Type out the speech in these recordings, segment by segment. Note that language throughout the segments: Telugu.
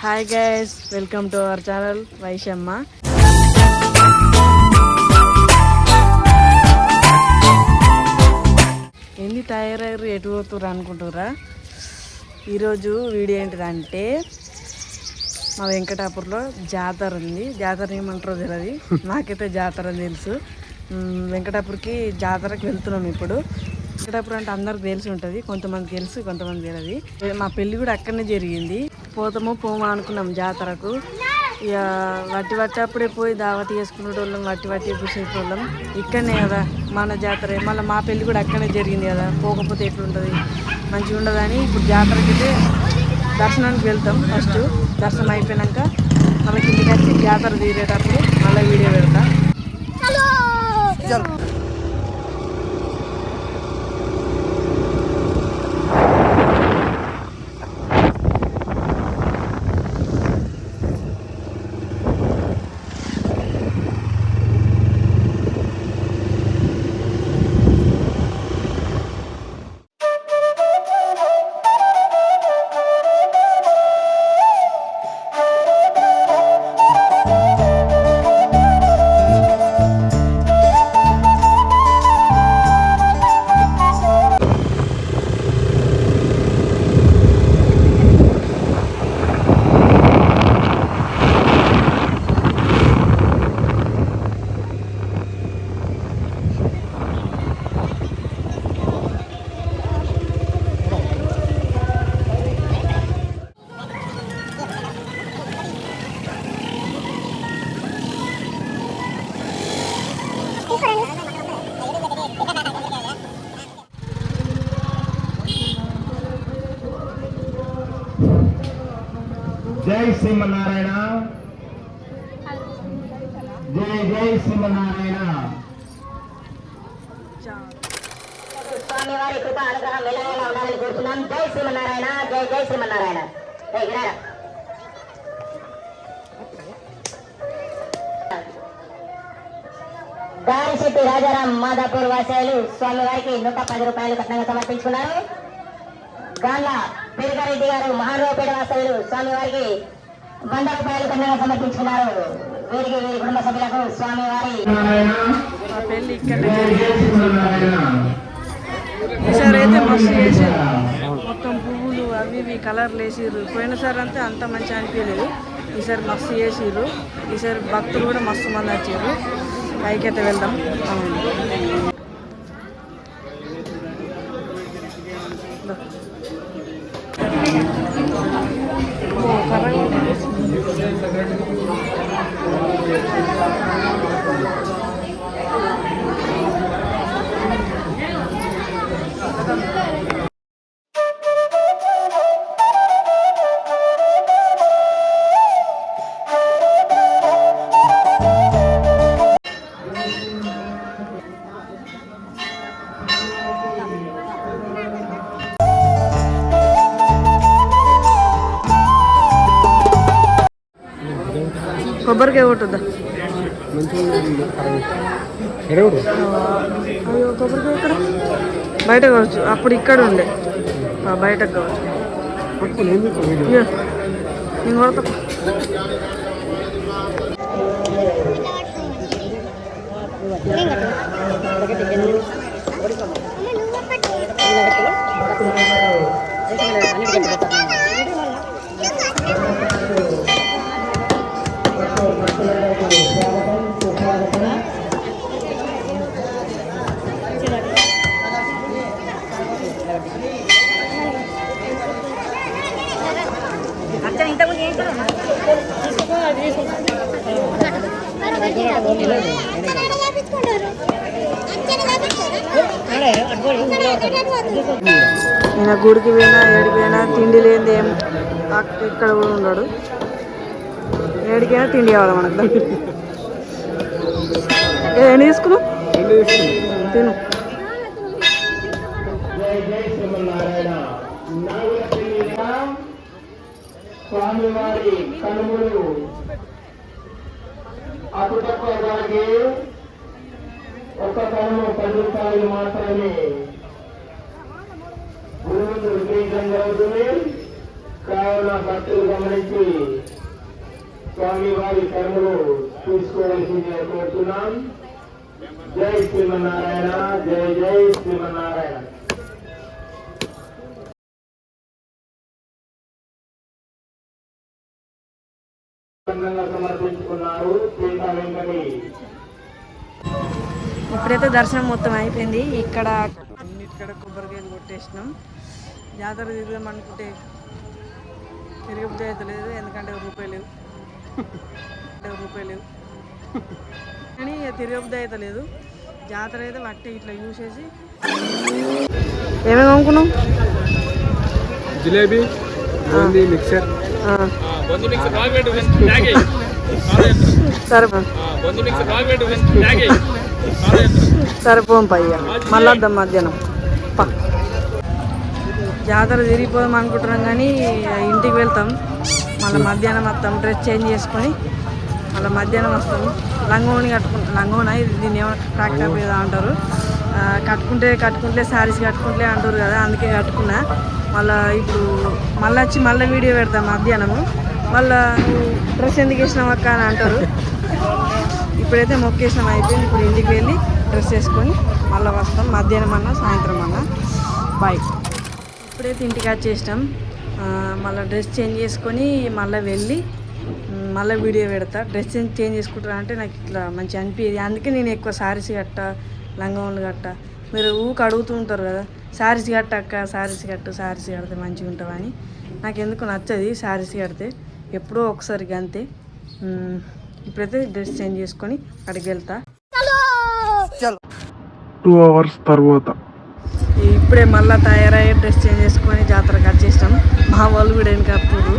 Hi guys welcome to our channel వైశమ్మ ఎన్ని తయారయ్యారు? ఎటు పోతుర్రు అనుకుంటుర్రా? ఈరోజు వీడియో ఏంటిదంటే మా వెంకటాపూర్లో జాతర ఉంది. జాతర ఏమంటారో తెలియదు నాకైతే జాతర అని తెలుసు. మ్, జాతరకు జాతరకి వెళ్తున్నాం ఇప్పుడు. వెంకటాపురం అంటే అందరికి తెలిసి ఉంటుంది. కొంతమంది తెలుసు కొంతమంది తెలియదు మా పెళ్ళి కూడా అక్కడనే జరిగింది. పోతామో పోమా అనుకున్నాం జాతరకు. ఇక వట్టి వట్టి అప్పుడే పోయి దావతి చేసుకునే వాళ్ళం వట్టి వట్టి పూసేటోళ్ళం ఇక్కడనే కదా మన జాతర. మళ్ళీ మా పెళ్ళి కూడా అక్కడనే జరిగింది కదా. పోకపోతే ఎట్లుంటుంది? మంచిగా ఉండదని ఇప్పుడు జాతరకి అయితే దర్శనానికి వెళ్తాం ఫస్ట్ దర్శనం అయిపోయాక మళ్ళీ కిందికి వచ్చి జాతర తీరేటప్పుడు మళ్ళీ వీడియో పెడతా. జై శ్రీమన్నారాయణ. జై జై శ్రీమన్నారాయణ. స్వామివారి కృప అనుగ్రహం ఎలాగైనా ఉండాలని కోరుతున్నాం జై శ్రీమన్నారాయణ జై జై శ్రీమన్నారాయణ. దారిశెట్టి రాజారాం మాదాపూర్ వాసాయులు స్వామివారికి నూట పది రూపాయలు కట్నంగా సమర్పించుకున్నారు. గాండ్ల పెరిగారెడ్డి గారు మహారావుపేట వాసాయులు స్వామివారికి వంద రూపాయలు కన్నా సమర్పించుకున్నారు. వీరికి వీరి కుటుంబ సభ్యులకు స్వామి వారి ఈసారి అయితే మస్తు చేసారు మొత్తం పువ్వులు అవి ఇవి కలర్లు వేసిర్రు పోయినసారి అంతా అంత మంచి అనిపించలేదు. ఈసారి మస్తు చేసిర్రు. ఈసారి భక్తులు కూడా మస్తు మంది వచ్చారు. పైకైతే వెళ్దాం. అవును. కొబ్బరికాయ కొట్టుద్దా అయ్యో కొబ్బరికాయ ఎక్కడ? బయట కావచ్చు. అప్పుడు ఇక్కడ ఉండే. ఆ, బయటకు కావచ్చు. నేను కొడతా నేను గుడికి పోయినా ఏడికి పోయినా తిండి లేనిది ఏం ఇక్కడ కూడా ఉన్నాడు ఏడికైనా తిండి కావాలి మనకు? ఏం తీసుకున్నావు తిను జై జై శ్రీమన్నారాయణ నాగుల పెళ్ళిగా స్వామివారి అటు తక్కువ దానికి ఒక కనుమ పది రూపాయలు మాత్రమే. గురువులు విక్రయించడం జరుగుతుంది కావున భక్తులు గమనించి స్వామి వారి కర్మలు తీసుకోవాల్సిందిగా కోరుతున్నాం. జై శ్రీమన్నారాయణ జై జై శ్రీమన్నారాయణ. సంఘంగా సమర్పించుకున్నారు పీఠా వెంకటి. ఇప్పుడైతే దర్శనం మొత్తం అయిపోయింది. ఇక్కడ అన్నిటికడ కొబ్బరికాయలు కొట్టేసినాం. జాతర తిరుగుదాం అనుకుంటే తిరిగిపోతే అయితే లేదు. ఎందుకంటే రూపాయలు లేవు. అంటే రూపాయలు లేవు. కానీ తిరిగిపోతే అయితే లేదు. జాతర అయితే వట్టి ఇట్లా చూసేసి ఏమేమి అనుకున్నాం జిలేబీ మిక్సర్. బొంది మిక్సర్ బాగా పెట్టు ఫస్ట్ మ్యాగీ సరే బొంది మిక్సర్ బాగా పెట్టు ఫస్ట్ మ్యాగీ సరే పోం పయ్య మళ్ళీ వద్దాం మధ్యాహ్నం. పా. జాతర తిరిగిపోదాం అనుకుంటున్నాం కానీ ఇంటికి వెళ్తాం. మళ్ళీ మధ్యాహ్నం వస్తాం డ్రెస్ చేంజ్ చేసుకొని మళ్ళీ మధ్యాహ్నం వస్తాం. లంగోని కట్టుకుంటాం లంగోన ఇది? దీన్ని ఏమో ట్రాక్టర్ మీద అంటారు. కట్టుకుంటే కట్టుకుంటే శారీస్ కట్టుకుంటే అంటారు కదా అందుకే కట్టుకున్నా. మళ్ళీ ఇప్పుడు మళ్ళీ వచ్చి మళ్ళీ వీడియో పెడతాం మధ్యాహ్నము. మళ్ళీ డ్రెస్ ఎందుకు వేసినావు అక్క అని అంటారు. ఇప్పుడైతే మొక్కేసాం అయిపోయింది. ఇప్పుడు ఇంటికి వెళ్ళి డ్రెస్ వేసుకొని మళ్ళీ వస్తాం. మధ్యాహ్నం అన్నా సాయంత్రం అన్నా. బాయ్ ఇప్పుడైతే ఇంటికి వచ్చేసినాం. మళ్ళీ డ్రెస్ చేంజ్ చేసుకొని మళ్ళీ వెళ్ళి మళ్ళీ వీడియో పెడతా. డ్రెస్ చేంజ్ చేసుకుంటారా అంటే నాకు ఇట్లా మంచి అనిపించేది అందుకే నేను ఎక్కువ సారీస్ కట్ట లంగంలు కట్ట. మీరు ఊకి అడుగుతూ ఉంటారు కదా సారీస్ కట్టక్క సారీస్ కట్టు సారీస్ కడితే మంచిగా ఉంటావని నాకు ఎందుకు నచ్చది సారీస్ కడితే. ఎప్పుడో ఒకసారి అంతే. ఇప్పుడైతే డ్రెస్ చేంజ్ చేసుకొని అక్కడికి వెళ్తా టూ అవర్స్ తర్వాత. ఇప్పుడే మళ్ళీ తయారయ్యి డ్రెస్ చేంజ్ చేసుకొని జాతరకు వచ్చేసాం మా వాళ్ళు కూడా వెనక అప్పుడు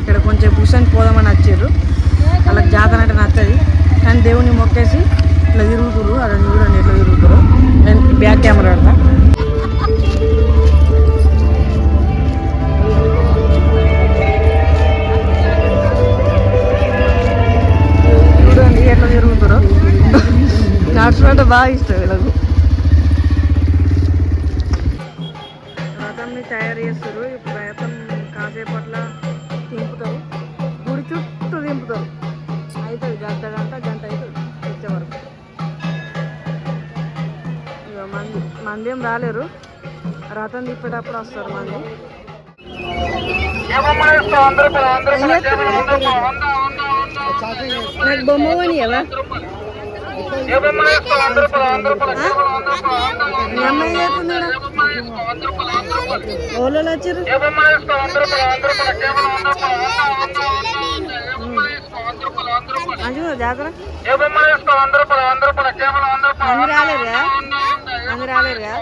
ఇక్కడ కొంచెం కూర్చొని పోదామని వచ్చారు. వాళ్ళకి జాతర అంటే నచ్చది. కానీ దేవుని మొక్కేసి ఇట్లా తిరుగుతురు అలా చూడండి ఎట్లా తిరుగుతారు నేను బ్యాక్ కెమెరా పెడతా. బాగా ఇష్టం వీళ్ళకు. రథంని తయారు చేస్తారు. ఇప్పుడు రథం కాసేపట్ల దింపుతారు. గుడి చుట్టూ దింపుతారు. అవుతుంది గంట గంట గంట అవుతుంది వచ్చే వరకు. ఇక మంది మంది ఏం రాలేరు. రథం తిప్పేటప్పుడు వస్తారు మంది? నాకు బొమ్మ కొనియవా? మీ అమ్మాయి చేస్తుంది ఓలో వచ్చారు? మంచిగా జాతర అందరు రాలేరుగా అందరు రాలేరుగా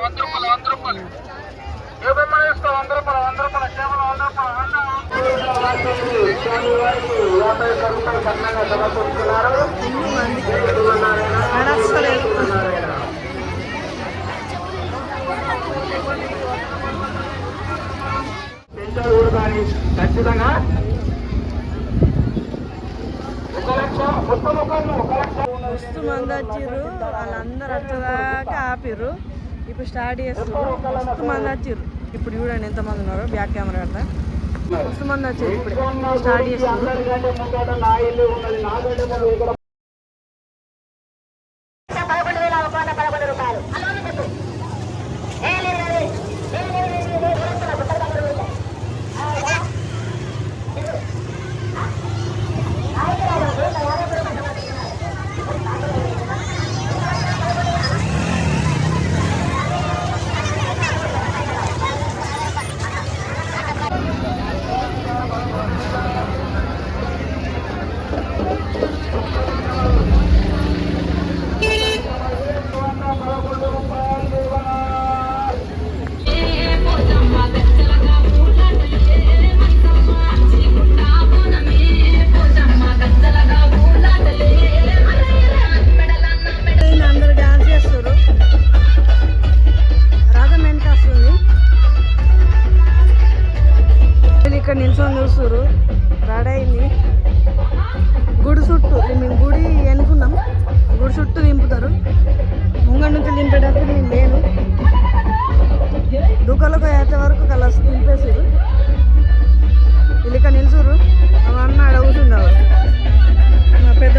నడస్తలేదు ఖచ్చితంగా మంది వచ్చిర్రు వాళ్ళందరూ వచ్చేదాకా ఆపిర్రు. ఇప్పుడు స్టార్ట్ చేస్తారు వస్తు మంది వచ్చిర్రు ఇప్పుడు చూడండి ఎంతమంది ఉన్నారు బ్యాక్ కెమెరా పెడతా. మస్తు మంది వచ్చారు ఇప్పుడు. స్టార్ట్ చేస్తారు ఇక్కడ నిల్చొని చూస్తారు రెడీ గుడి చుట్టూ మేము గుడి ఎన్నుకున్నాం. గుడి చుట్టూ దింపుతారు. ముంగడి నుంచి దింపేటప్పుడు నేను లేను. దుకాణంలోకి అయితే వరకు కలసి దింపేసారు వీళ్ళు ఇక్కడ నిలుచురు మా అన్న మా పెద్ద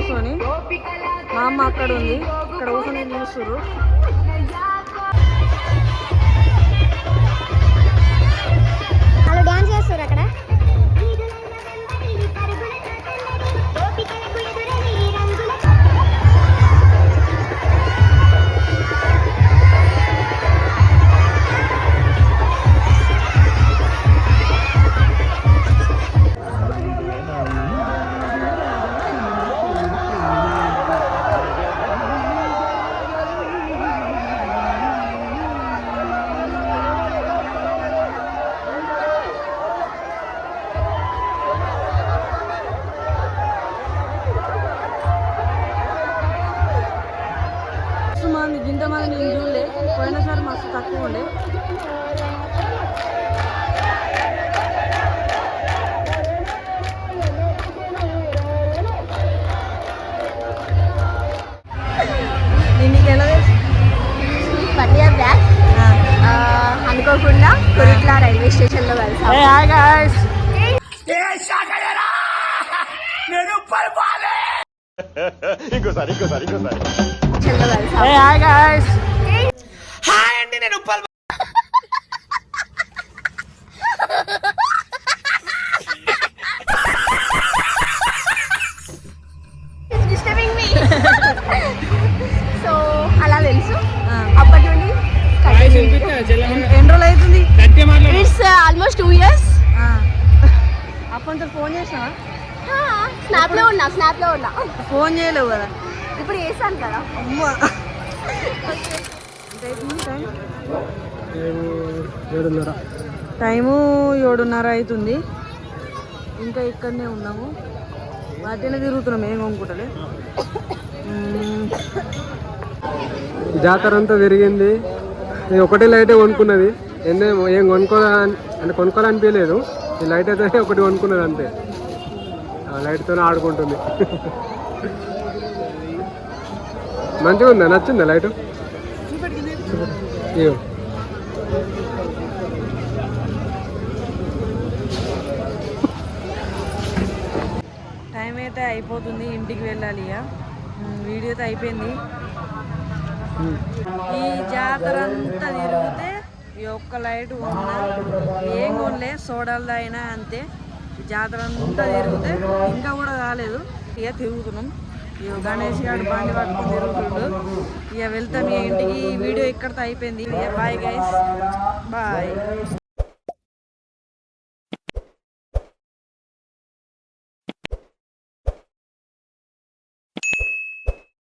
కూర్చొని. మా అమ్మ అక్కడ ఉంది. ఇక్కడ కూర్చొని చూస్తున్నారు hi guys. ఇంకోసారి ఇంకోసారి ఇంకోసారి. స్టేషన్లో కలిసాం Hey, hi guys. స్నాప్లో ఉన్నా స్నాప్లో ఉన్నా. ఫోన్ చేయలేవు కదా. ఇప్పుడు చేశాను కదా. అమ్మ. టైము ఏడున్నర అవుతుంది. ఇంకా ఇక్కడనే ఉన్నాము. వాటినే తిరుగుతున్నాం ఏం కొనుక్కుంటలే. జాతర అంతా తిరిగింది నేను ఒకటే లైటే కొనుక్కున్నది. ఎన్నే ఏం కొనుక్కోవాల అంటే కొనుక్కోవాలనిపించలేదు. ఈ లైట్ అయితే ఒకటి కొనుక్కున్నది అంతే. లైట్తోనే ఆడుకుంటుంది. మంచిగా ఉందా? నచ్చిందా లైట్ టైం అయితే అయిపోతుంది ఇంటికి వెళ్ళాలి ఇక. వీడియో అయితే అయిపోయింది. ఈ జాతర అంతా తిరిగితే ఈ ఒక్క లైట్ కొన్నా ఏం కొనలే సోడాలు తాగినా అంతే. జాతర అంతా తిరిగితే ఇంకా కూడా కాలేదు ఇక తిరుగుతున్నాం. ఇక గణేష్ గారు బండి పట్టుకుని తిరుగుతుండు. ఇక వెళ్తాం ఇక ఇంటికి. వీడియో ఇక్కడితో అయిపోయింది. ఇక బాయ్ గైస్ బాయ్